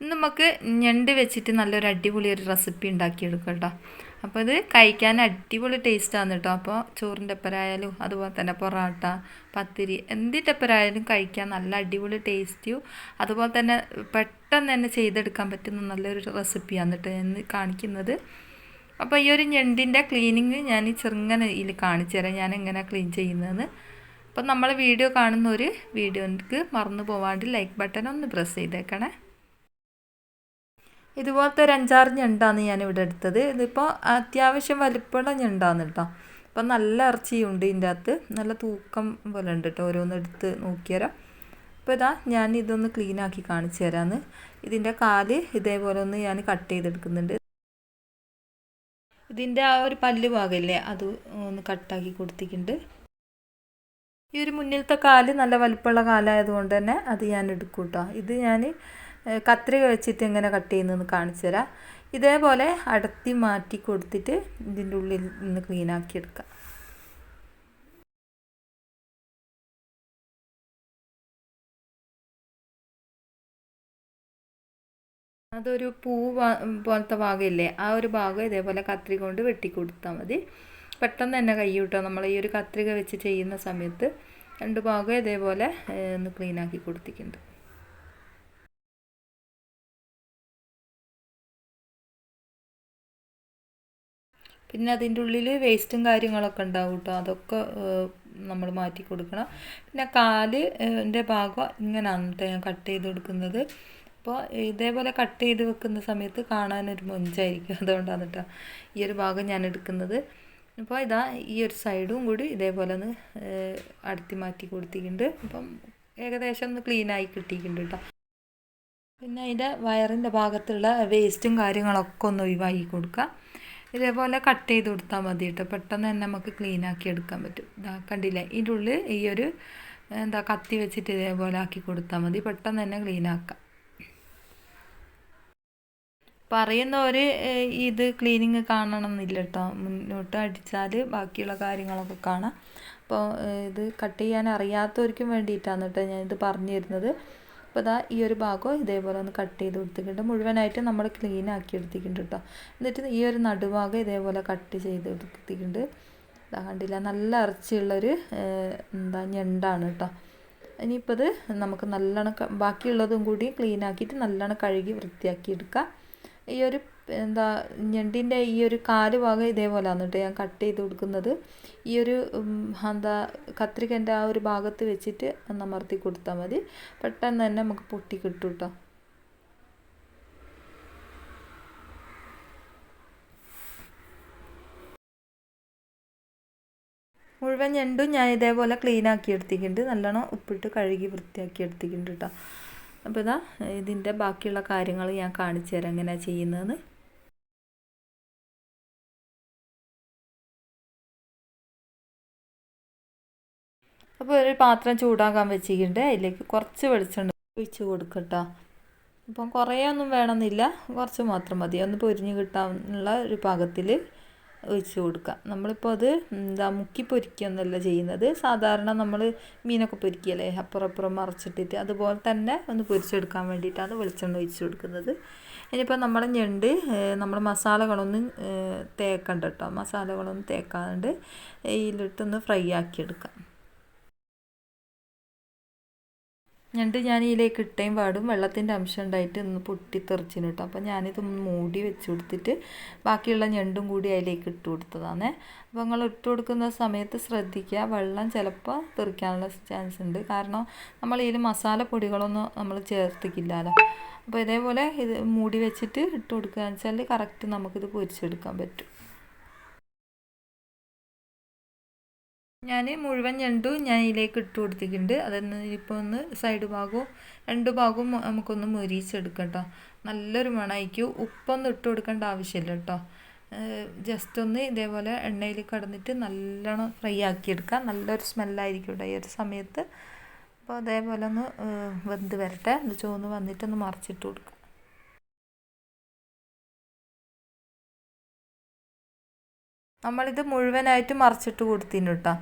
നമുക്ക് ഞണ്ട് വെച്ചിട്ട് നല്ലൊരു അടിപൊളി ഒരു റെസിപ്പി ഉണ്ടാക്കിയെടുക്കാം കേട്ടോ. അപ്പോൾ ഇത് കഴിക്കാൻ അടിപൊളി ടേസ്റ്റാണ് കേട്ടോ. അപ്പോൾ ചോറിന്റെ ഒപ്പരായാലും അതുപോലെ തന്നെ പൊറോട്ട പത്തിരി എന്തിന്റെ ഒപ്പരായാലും കഴിക്കാൻ നല്ല അടിപൊളി ടേസ്റ്റിയും അതുപോലെ തന്നെ പെട്ടെന്ന് തന്നെ ചെയ്തെടുക്കാൻ പറ്റുന്ന നല്ലൊരു റെസിപ്പിയാണ് കേട്ടോ എന്ന് കാണിക്കുന്നത്. അപ്പോൾ ഈ ഒരു ഞണ്ടിന്റെ ക്ലീനിങ് ഞാൻ ചെറുങ്ങനെ ഇതിൽ കാണിച്ചു തരാം ഞാൻ എങ്ങനെ ക്ലീൻ ചെയ്യുന്നതെന്ന്. അപ്പോൾ നമ്മൾ വീഡിയോ കാണുന്ന ഒരു വീഡിയോക്ക് മറന്നു പോവാണ്ട് ലൈക്ക് ബട്ടൺ ഒന്ന് പ്രസ് ചെയ്തേക്കണേ. ഇതുപോലത്തെ ഒരു അഞ്ചാറ് ഞണ്ടാണ് ഞാനിവിടെ എടുത്തത്. ഇതിപ്പോൾ അത്യാവശ്യം വലിപ്പമുള്ള ഞണ്ടാണ് കേട്ടോ. അപ്പം നല്ല ഇറച്ചിയുണ്ട് ഇതിന്റെ അകത്ത് നല്ല തൂക്കം പോലെ ഉണ്ട് കേട്ടോ. ഓരോന്ന് എടുത്ത് നോക്കിയാലോ അപ്പോൾ ഇതാ ഞാൻ ഇതൊന്ന് ക്ലീൻ ആക്കി കാണിച്ചു തരാമെന്ന് ഇതിന്റെ കാൽ ഇതേപോലെ ഒന്ന് ഞാൻ കട്ട് ചെയ്തെടുക്കുന്നുണ്ട്. ഇതിന്റെ ആ ഒരു പല്ല് ഭാഗമില്ലേ അത് ഒന്ന് കട്ടാക്കി കൊടുത്തിട്ടുണ്ട്. ഈ ഒരു മുന്നിലത്തെ കാൽ നല്ല വലിപ്പമുള്ള കാലായതുകൊണ്ട് തന്നെ അത് ഞാൻ എടുക്കും കേട്ടോ. ഇത് ഞാൻ കത്രിക വെച്ചിട്ട് എങ്ങനെ കട്ട് ചെയ്യുന്നതെന്ന് കാണിച്ചു തരാം. ഇതേപോലെ അടത്തി മാറ്റി കൊടുത്തിട്ട് ഇതിന്റെ ഉള്ളിൽ നിന്ന് ക്ലീൻ ആക്കി എടുക്കാം. അതൊരു പൂ പോലത്തെ ഭാഗമില്ലേ? ആ ഒരു ഭാഗം ഇതേപോലെ കത്രി കൊണ്ട് വെട്ടി കൊടുത്താൽ മതി. പെട്ടെന്ന് തന്നെ കൈ കിട്ടുക നമ്മൾ ഈ ഒരു കത്രിക വെച്ച് ചെയ്യുന്ന സമയത്ത് രണ്ട് ഭാഗം ഇതേപോലെ ഒന്ന് ക്ലീൻ ആക്കി കൊടുത്തിട്ടുണ്ട്. പിന്നെ അതിന്റെ ഉള്ളിൽ വേസ്റ്റും കാര്യങ്ങളൊക്കെ ഉണ്ടാവും കേട്ടോ അതൊക്കെ നമ്മൾ മാറ്റി കൊടുക്കണം. പിന്നെ കാൽ എന്റെ ഭാഗം ഇങ്ങനെയാണ് ഞാൻ കട്ട് ചെയ്ത് കൊടുക്കുന്നത്. അപ്പോൾ ഇതേപോലെ കട്ട് ചെയ്ത് വെക്കുന്ന സമയത്ത് കാണാനൊരു മൊഞ്ചായിരിക്കും. അതുകൊണ്ടാണ് കേട്ടോ ഈ ഒരു ഭാഗം ഞാൻ എടുക്കുന്നത്. അപ്പോൾ ഇതാ ഈ ഒരു സൈഡും കൂടി ഇതേപോലെ ഒന്ന് അടുത്തി മാറ്റി കൊടുത്തിട്ടുണ്ട്. അപ്പം ഏകദേശം ഒന്ന് ക്ലീനായി കിട്ടിയിട്ടുണ്ട് കേട്ടോ പിന്നെ അതിന്റെ വയറിന്റെ ഭാഗത്തുള്ള വേസ്റ്റും കാര്യങ്ങളൊക്കെ ഒന്ന് ഒഴിവാക്കി കൊടുക്കുക ഇതേപോലെ കട്ട് ചെയ്ത് കൊടുത്താൽ മതി കേട്ടോ പെട്ടെന്ന് തന്നെ നമുക്ക് ക്ലീൻ ആക്കി എടുക്കാൻ പറ്റും. ഇതാ കണ്ടില്ലേ? ഇതിന്റെ ഉള്ളിൽ ഈ ഒരു എന്താ കത്തി വെച്ചിട്ട് ഇതേപോലെ ആക്കി കൊടുത്താൽ മതി. പെട്ടെന്ന് തന്നെ ക്ലീൻ ആക്കാം. പറയുന്നവർ ഇത് ക്ലീനിങ് കാണണം എന്നില്ല കേട്ടോ മുന്നോട്ട് അടിച്ചാൽ ബാക്കിയുള്ള കാര്യങ്ങളൊക്കെ കാണാം. അപ്പോൾ ഇത് കട്ട് ചെയ്യാൻ അറിയാത്തവർക്കും വേണ്ടിയിട്ടാണ് കേട്ടോ ഞാനിത് പറഞ്ഞു തരുന്നത് അപ്പോൾ ഇതാ ഈ ഒരു ഭാഗം ഇതേപോലെ ഒന്ന് കട്ട് ചെയ്ത് കൊടുത്തിട്ടുണ്ട്. മുഴുവനായിട്ട് നമ്മൾ ക്ലീൻ ആക്കി എടുത്തിട്ടുണ്ട് കേട്ടോ എന്നിട്ട് ഈ ഒരു നടുഭാഗം ഇതേപോലെ കട്ട് ചെയ്ത് എടുത്തിട്ടുണ്ട്. കണ്ടില്ല? നല്ല ഇറച്ചിയുള്ളൊരു എന്താ ഞണ്ടാണ് കേട്ടോ ഇനിയിപ്പോൾ ഇത് നമുക്ക് നല്ലോണം ബാക്കിയുള്ളതും കൂടി ക്ലീൻ ആക്കിയിട്ട് നല്ലോണം കഴുകി വൃത്തിയാക്കി എടുക്കാം. ഈ ഒരു എന്താ ഞണ്ടിന്റെ ഈ ഒരു കാൽ ഭാഗം ഇതേപോലെ എന്നിട്ട് ഞാൻ കട്ട് ചെയ്ത് കൊടുക്കുന്നത്. ഈ ഒരു എന്താ കത്രികന്റെ ആ ഒരു ഭാഗത്ത് വെച്ചിട്ട് ഒന്ന് അമർത്തി കൊടുത്താൽ മതി. പെട്ടെന്ന് തന്നെ നമുക്ക് പൊട്ടി കിട്ടും കേട്ടോ. മുഴുവൻ ഞണ്ടും ഞാൻ ഇതേപോലെ ക്ലീൻ ആക്കി എടുത്തിട്ടുണ്ട്. നല്ലോണം ഉപ്പിട്ട് കഴുകി വൃത്തിയാക്കി എടുത്തിട്ടുണ്ട് കേട്ടോ. അപ്പോൾ ഇതാ ഇതിന്റെ ബാക്കിയുള്ള കാര്യങ്ങൾ ഞാൻ കാണിച്ചു തരാം. എങ്ങനെയാണ് ചെയ്യുന്നതെന്ന്. അപ്പോൾ ഒരു പാത്രം ചൂടാക്കാൻ വെച്ചിട്ടുണ്ട്. അതിലേക്ക് കുറച്ച് വെളിച്ചെണ്ണ ഒഴിച്ച് കൊടുക്കട്ടോ. അപ്പം കുറേ ഒന്നും വേണമെന്നില്ല. കുറച്ച് മാത്രം മതി. ഒന്ന് പൊരിഞ്ഞ് കിട്ടാനുള്ള ഒരു പാകത്തിൽ ഒഴിച്ച് കൊടുക്കുക. നമ്മളിപ്പോൾ അത് എന്താ മുക്കി പൊരിക്കുകയൊന്നുമല്ല ചെയ്യുന്നത്. സാധാരണ നമ്മൾ മീനൊക്കെ പൊരിക്കുകയല്ലേ? അപ്പുറം അപ്പുറം മറച്ചിട്ടിട്ട് അതുപോലെ തന്നെ ഒന്ന് പൊരിച്ചെടുക്കാൻ വേണ്ടിയിട്ടാണ് വെളിച്ചെണ്ണ ഒഴിച്ച് കൊടുക്കുന്നത്. ഇനിയിപ്പോൾ നമ്മൾ ഞണ്ട് നമ്മൾ മസാലകളൊന്നും തേക്കണ്ട കേട്ടോ. മസാലകളൊന്നും തേക്കാണ്ട് ഇതിലിട്ടൊന്ന് ഫ്രൈ ആക്കിയെടുക്കാം. എന്നിട്ട് ഞാൻ ഇതിലേക്ക് ഇട്ടേം പാടും വെള്ളത്തിന്റെ അംശം ഉണ്ടായിട്ട് ഒന്ന് പൊട്ടിത്തെറിച്ചിന് കേട്ടോ അപ്പോൾ ഞാനിത് മൂടി വെച്ച് കൊടുത്തിട്ട് ബാക്കിയുള്ള ഞണ്ടും കൂടി അതിലേക്ക് ഇട്ട് കൊടുത്തതാണ്. അപ്പോൾ നിങ്ങൾ ഇട്ട് കൊടുക്കുന്ന സമയത്ത് ശ്രദ്ധിക്കുക. വെള്ളം ചിലപ്പോൾ തെറിക്കാനുള്ള ചാൻസ് ഉണ്ട്. കാരണം നമ്മൾ ഇതിൽ മസാല പൊടികളൊന്നും നമ്മൾ ചേർത്തിക്കില്ലല്ലോ. അപ്പോൾ ഇതേപോലെ ഇത് മൂടി വെച്ചിട്ട് ഇട്ട് കൊടുക്കുക വെച്ചാൽ കറക്റ്റ് നമുക്കിത് പൊരിച്ചെടുക്കാൻ പറ്റും. ഞാൻ മുഴുവൻ ഞണ്ടു ഞാൻ ഇതിലേക്ക് ഇട്ട് കൊടുത്തിട്ടുണ്ട്. അതൊന്ന് ഇപ്പോൾ ഒന്ന് സൈഡ് ഭാഗവും രണ്ട് ഭാഗവും നമുക്കൊന്ന് മുരിച്ചെടുക്കാം കേട്ടോ നല്ലൊരു മണമായിരിക്കും. ഉപ്പൊന്നും ഇട്ട് കൊടുക്കേണ്ട ആവശ്യമില്ല കേട്ടോ. ജസ്റ്റ് ഒന്ന് ഇതേപോലെ എണ്ണയിൽ കടന്നിട്ട് നല്ലോണം ഫ്രൈ ആക്കിയെടുക്കാം. നല്ലൊരു സ്മെല്ലായിരിക്കും കേട്ടോ ഈ ഒരു സമയത്ത്. അപ്പോൾ അതേപോലെ ഒന്ന് വെന്ത് വരട്ടെ. ഒന്ന് ചോന്ന് വന്നിട്ടൊന്ന് മറിച്ചിട്ട് കൊടുക്കാം. നമ്മളിത് മുഴുവനായിട്ട് മറിച്ചിട്ട് കൊടുത്തിന് കേട്ടോ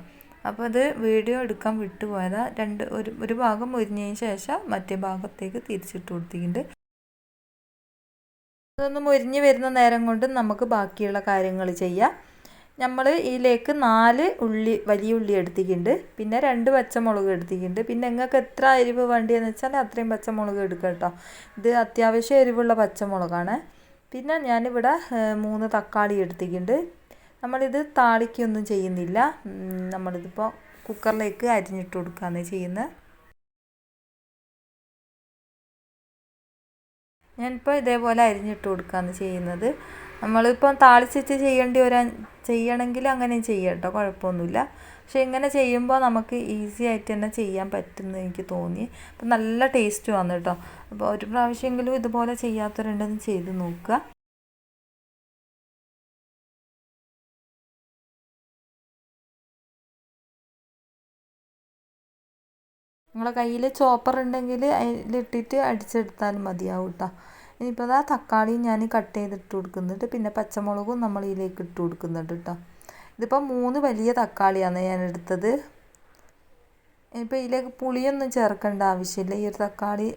അപ്പോൾ അത് വീഡിയോ എടുക്കാൻ വിട്ടുപോയതാണ് രണ്ട് ഒരു ഒരു ഭാഗം മുരിഞ്ഞതിന് ശേഷം മറ്റേ ഭാഗത്തേക്ക് തിരിച്ചിട്ട് കൊടുത്തിട്ടുണ്ട്. അതൊന്ന് മുരിഞ്ഞ് വരുന്ന നേരം കൊണ്ട് നമുക്ക് ബാക്കിയുള്ള കാര്യങ്ങൾ ചെയ്യാം. നമ്മൾ ഇതിലേക്ക് നാല് ഉള്ളി വലിയ ഉള്ളി എടുത്തിട്ടുണ്ട്. പിന്നെ രണ്ട് പച്ചമുളക് എടുത്തിട്ടുണ്ട്. പിന്നെ നിങ്ങൾക്ക് എത്ര എരിവ് വേണ്ടിയെന്ന് വെച്ചാൽ അത്രയും പച്ചമുളക് എടുക്കുക കേട്ടോ ഇത് അത്യാവശ്യം എരിവുള്ള പച്ചമുളകാണ്. പിന്നെ ഞാനിവിടെ മൂന്ന് തക്കാളി എടുത്തിട്ടുണ്ട്. നമ്മളിത് താളിക്കൊന്നും ചെയ്യുന്നില്ല. നമ്മളിതിപ്പോൾ കുക്കറിലേക്ക് അരിഞ്ഞിട്ട് കൊടുക്കുകയാണ് ചെയ്യുന്നത്. ഞാനിപ്പോൾ ഇതേപോലെ അരിഞ്ഞിട്ട് കൊടുക്കുകയാണ് ചെയ്യുന്നത്. നമ്മളിപ്പോൾ താളിച്ചിട്ട് ചെയ്യേണ്ടി വരാൻ ചെയ്യണമെങ്കിൽ അങ്ങനെ ചെയ്യട്ടോ കുഴപ്പമൊന്നുമില്ല. പക്ഷേ ഇങ്ങനെ ചെയ്യുമ്പോൾ നമുക്ക് ഈസി ആയിട്ട് തന്നെ ചെയ്യാൻ പറ്റുമെന്ന് എനിക്ക് തോന്നി. അപ്പം നല്ല ടേസ്റ്റ് വന്നു കേട്ടോ. അപ്പോൾ ഒരു പ്രാവശ്യമെങ്കിലും ഇതുപോലെ ചെയ്യാത്തവരുണ്ടെന്ന് ചെയ്ത് നോക്കുക. നിങ്ങളെ കയ്യിൽ ചോപ്പർ ഉണ്ടെങ്കിൽ അതിലിട്ടിട്ട് അടിച്ചെടുത്താൽ മതിയാവും കേട്ടോ ഇനിയിപ്പോൾ അതാ തക്കാളി ഞാൻ കട്ട് ചെയ്തിട്ട് കൊടുക്കുന്നുണ്ട്. പിന്നെ പച്ചമുളകും നമ്മൾ ഇതിലേക്ക് ഇട്ട് കൊടുക്കുന്നുണ്ട് കേട്ടോ ഇതിപ്പോൾ മൂന്ന് വലിയ തക്കാളിയാണ് ഞാൻ എടുത്തത്. ഇനിയിപ്പോൾ ഇതിലേക്ക് പുളിയൊന്നും ചേർക്കേണ്ട ആവശ്യമില്ല. ഈ ഒരു തക്കാളി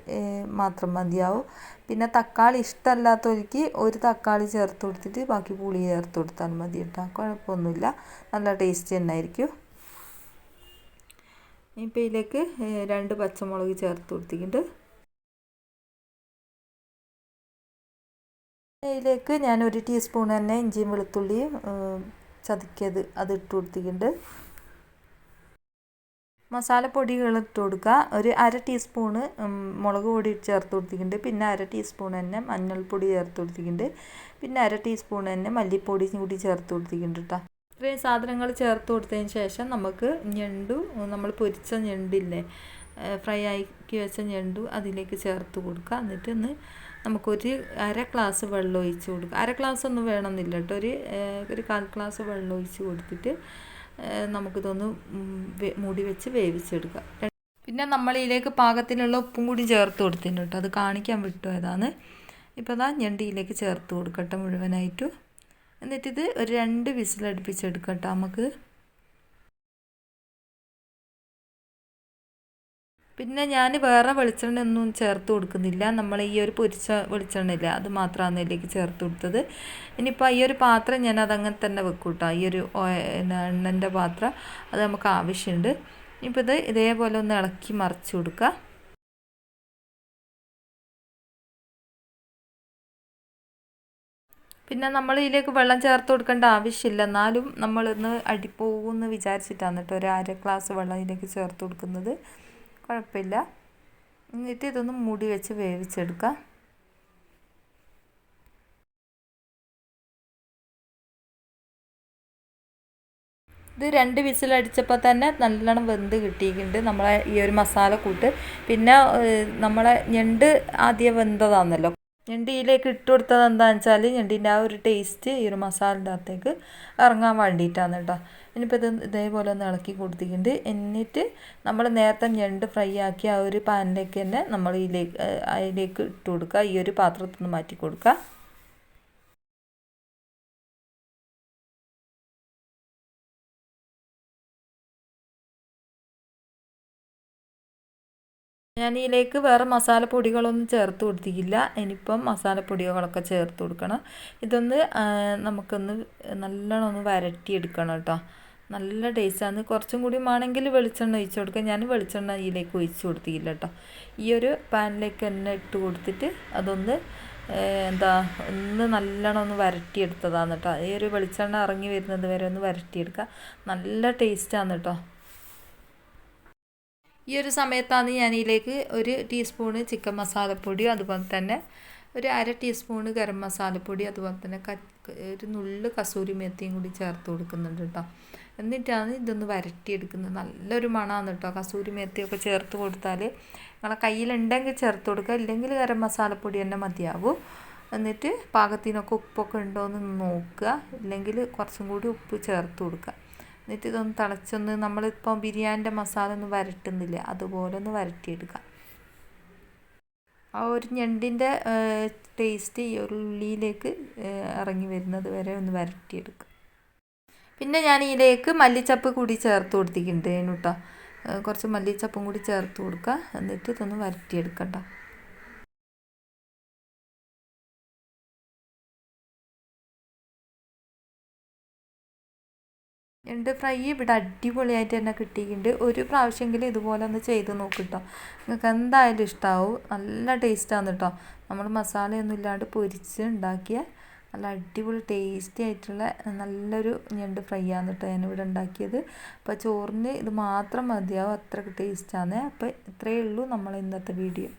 മാത്രം മതിയാവും. പിന്നെ തക്കാളി ഇഷ്ടമല്ലാത്തവർക്ക് ഒരു തക്കാളി ചേർത്ത് കൊടുത്തിട്ട് ബാക്കി പുളി ചേർത്ത് കൊടുത്താൽ മതി കേട്ടോ കുഴപ്പമൊന്നുമില്ല. നല്ല ടേസ്റ്റ് തന്നെ ആയിരിക്കും. ഇപ്പോൾ ഇതിലേക്ക് രണ്ട് പച്ചമുളക് ചേർത്ത് കൊടുത്തിട്ടുണ്ട്. ഇതിലേക്ക് ഞാൻ ഒരു ടീസ്പൂൺ തന്നെ ഇഞ്ചിയും വെളുത്തുള്ളിയും ചതുക്കിയത് അത് ഇട്ട് കൊടുത്തിട്ടുണ്ട്. മസാലപ്പൊടികൾ ഇട്ട് കൊടുക്കുക. ഒരു അര ടീസ്പൂണ് മുളക് പൊടി ചേർത്ത് കൊടുത്തിട്ടുണ്ട്. പിന്നെ അര ടീസ്പൂൺ തന്നെ മഞ്ഞൾപ്പൊടി ചേർത്ത് കൊടുത്തിട്ടുണ്ട്. പിന്നെ അര ടീസ്പൂൺ തന്നെ മല്ലിപ്പൊടി കൂടി ചേർത്ത് കൊടുത്തിട്ടുണ്ട് കേട്ടോ ഇത്രയും സാധനങ്ങൾ ചേർത്ത് കൊടുത്തതിന് ശേഷം നമുക്ക് ഞണ്ടു നമ്മൾ പൊരിച്ച ഞണ്ടില്ലേ ഫ്രൈ ആക്കി വെച്ച ഞണ്ടു അതിലേക്ക് ചേർത്ത് കൊടുക്കുക. എന്നിട്ട് ഒന്ന് നമുക്കൊരു അര ഗ്ലാസ് വെള്ളം ഒഴിച്ച് കൊടുക്കുക. അര ഗ്ലാസ് ഒന്നും വേണമെന്നില്ല കേട്ടോ. ഒരു ഒരു കാൽ ഗ്ലാസ് വെള്ളം ഒഴിച്ച് കൊടുത്തിട്ട് നമുക്കിതൊന്ന് മൂടി വെച്ച് വേവിച്ചെടുക്കുക. പിന്നെ നമ്മൾ ഇതിലേക്ക് പാകത്തിനുള്ള ഉപ്പും കൂടി ചേർത്ത് കൊടുത്തിട്ടുണ്ട് കേട്ടോ. അത് കാണിക്കാൻ വിട്ടു ഏതാണ് ഇപ്പോൾ അതാ ഞണ്ടിയിലേക്ക് ചേർത്ത് കൊടുക്കട്ടെ മുഴുവനായിട്ടും. എന്നിട്ടിത് ഒരു രണ്ട് വിസിലടുപ്പിച്ചെടുക്കട്ടോ നമുക്ക്. പിന്നെ ഞാൻ വേറെ വെളിച്ചെണ്ണ ഒന്നും ചേർത്ത് കൊടുക്കുന്നില്ല. നമ്മൾ ഈ ഒരു പൊരിച്ച വെളിച്ചെണ്ണ ഇല്ല അത് മാത്രമാണ് ഇതിലേക്ക് ചേർത്ത് കൊടുത്തത്. ഇനിയിപ്പോൾ ഈ ഒരു പാത്രം ഞാൻ അതങ്ങനെ തന്നെ വെക്കും കേട്ടോ ഈ ഒരു എണ്ണന്റെ പാത്രം അത് നമുക്ക് ആവശ്യമുണ്ട് ഇപ്പോൾ ഇത് ഇതേപോലെ ഒന്ന് ഇളക്കി മറിച്ച് കൊടുക്കുക. പിന്നെ നമ്മൾ ഇതിലേക്ക് വെള്ളം ചേർത്ത് കൊടുക്കേണ്ട ആവശ്യമില്ല. എന്നാലും നമ്മളിന്ന് അടിപ്പോകുമെന്ന് വിചാരിച്ചിട്ടാണ് കേട്ടോ ഒരു അര ഗ്ലാസ് വെള്ളം ഇതിലേക്ക് ചേർത്ത് കൊടുക്കുന്നത്. കുഴപ്പമില്ല. എന്നിട്ട് ഇതൊന്ന് മൂടി വെച്ച് വേവിച്ചെടുക്കാം. ഇത് രണ്ട് വിസിലടിച്ചപ്പോൾ തന്നെ നല്ലോണം വെന്ത് കിട്ടിയിട്ടുണ്ട് നമ്മളെ ഈ ഒരു മസാല കൂട്ട്. പിന്നെ നമ്മളെ ഞണ്ട് ആദ്യം വെന്തതാണല്ലോ. ഞണ്ടിയിലേക്ക് ഇട്ട് കൊടുത്തത് എന്താണെന്ന് വെച്ചാൽ ഞണ്ടീന്റെ ആ ഒരു ടേസ്റ്റ് ഈ ഒരു മസാലന്റെ അകത്തേക്ക് ഇറങ്ങാൻ വേണ്ടിയിട്ടാണ് കേട്ടോ. ഇനിയിപ്പോൾ ഇത് ഇതേപോലെ ഒന്ന് ഇളക്കി കൊടുത്തിട്ടുണ്ട്. എന്നിട്ട് നമ്മൾ നേരത്തെ ഞണ്ട് ഫ്രൈ ആക്കി ആ ഒരു പാനിലേക്ക് തന്നെ നമ്മൾ ഇതിലേക്ക് അതിലേക്ക് ഇട്ട് കൊടുക്കുക ഈ ഒരു പാത്രത്തിൽ നിന്ന് മാറ്റി കൊടുക്കുക ഞാൻ ഇതിലേക്ക് വേറെ മസാലപ്പൊടികളൊന്നും ചേർത്ത് കൊടുത്തിട്ടില്ല. ഇനിയിപ്പം മസാലപ്പൊടികളൊക്കെ ചേർത്ത് കൊടുക്കണം. ഇതൊന്ന് നമുക്കൊന്ന് നല്ലോണം ഒന്ന് വരട്ടിയെടുക്കണം കേട്ടോ. നല്ല ടേസ്റ്റാണ്. കുറച്ചും കൂടി വേണമെങ്കിൽ വെളിച്ചെണ്ണ ഒഴിച്ച് കൊടുക്കുക ഞാൻ വെളിച്ചെണ്ണ ഇതിലേക്ക് ഒഴിച്ച് കൊടുത്തിട്ടില്ല കേട്ടോ. ഈ ഒരു പാനിലേക്ക് തന്നെ ഇട്ട് കൊടുത്തിട്ട് അതൊന്ന് എന്താ ഒന്ന് നല്ലോണം ഒന്ന് വരട്ടിയെടുത്തതാണ് കേട്ടോ. ഈ ഒരു വെളിച്ചെണ്ണ ഇറങ്ങി വരുന്നത് വരെ ഒന്ന് വരട്ടിയെടുക്കുക. നല്ല ടേസ്റ്റാണ് കേട്ടോ. ഈ ഒരു സമയത്താണ് ഞാൻ ഇതിലേക്ക് ഒരു ടീസ്പൂണ് ചിക്കൻ മസാലപ്പൊടിയും അതുപോലെ തന്നെ ഒരു അര ടീസ്പൂണ് ഗരം മസാലപ്പൊടി അതുപോലെ തന്നെ ഒരു നുള്ള് കസൂരി മേത്തിയും കൂടി ചേർത്ത് കൊടുക്കുന്നുണ്ട് കേട്ടോ എന്നിട്ടാണ് ഇതൊന്ന് വരട്ടിയെടുക്കുന്നത്. നല്ലൊരു മണമാണ് കേട്ടോ കസൂരി മേത്തിയൊക്കെ ചേർത്ത് കൊടുത്താൽ നിങ്ങളെ കയ്യിലുണ്ടെങ്കിൽ ചേർത്ത് കൊടുക്കുക. ഇല്ലെങ്കിൽ ഗരം മസാലപ്പൊടി തന്നെ മതിയാവും. എന്നിട്ട് പാകത്തിനൊക്കെ ഉപ്പൊക്കെ ഉണ്ടോ എന്ന് നോക്കുക. ഇല്ലെങ്കിൽ കുറച്ചും കൂടി ഉപ്പ് ചേർത്ത് കൊടുക്കുക. എന്നിട്ട് ഇതൊന്ന് തിളച്ചൊന്ന് നമ്മളിപ്പോൾ ബിരിയാണിന്റെ മസാല ഒന്നും വരട്ടുന്നില്ല. അതുപോലെ ഒന്ന് വരട്ടിയെടുക്കാം. ആ ഒരു ഞണ്ടിന്റെ ടേസ്റ്റ് ഈ ഒരു ഉള്ളിയിലേക്ക് ഇറങ്ങി വരുന്നത് വരെ ഒന്ന് വരട്ടിയെടുക്കുക പിന്നെ ഞാൻ ഇതിലേക്ക് മല്ലിച്ചപ്പ് കൂടി ചേർത്ത് കൊടുത്തിട്ടുണ്ട് കേട്ടോ. കുറച്ച് മല്ലിച്ചപ്പും കൂടി ചേർത്ത് കൊടുക്കുക എന്നിട്ട് ഇതൊന്ന് വരട്ടിയെടുക്കട്ടോ. ഞണ്ട് ഫ്രൈ ഇവിടെ അടിപൊളിയായിട്ട് തന്നെ കിട്ടിയിട്ടുണ്ട്. ഒരു പ്രാവശ്യമെങ്കിലും ഇതുപോലെ ഒന്ന് ചെയ്ത് നോക്കും കേട്ടോ നിങ്ങൾക്ക് എന്തായാലും ഇഷ്ടമാവും നല്ല ടേസ്റ്റാണ് കേട്ടോ നമ്മൾ മസാലയൊന്നും ഇല്ലാണ്ട് പൊരിച്ച് ഉണ്ടാക്കിയ നല്ല അടിപൊളി ടേസ്റ്റി ആയിട്ടുള്ള നല്ലൊരു ഞണ്ട് ഫ്രൈ ആണ് കേട്ടോ ഞാനിവിടെ ഉണ്ടാക്കിയത്. അപ്പോൾ ചോറിന് ഇത് മാത്രം മതിയാവും. അത്രയ്ക്ക് ടേസ്റ്റാണ് അപ്പോൾ ഇത്രയേ ഉള്ളൂ നമ്മൾ ഇന്നത്തെ വീഡിയോ.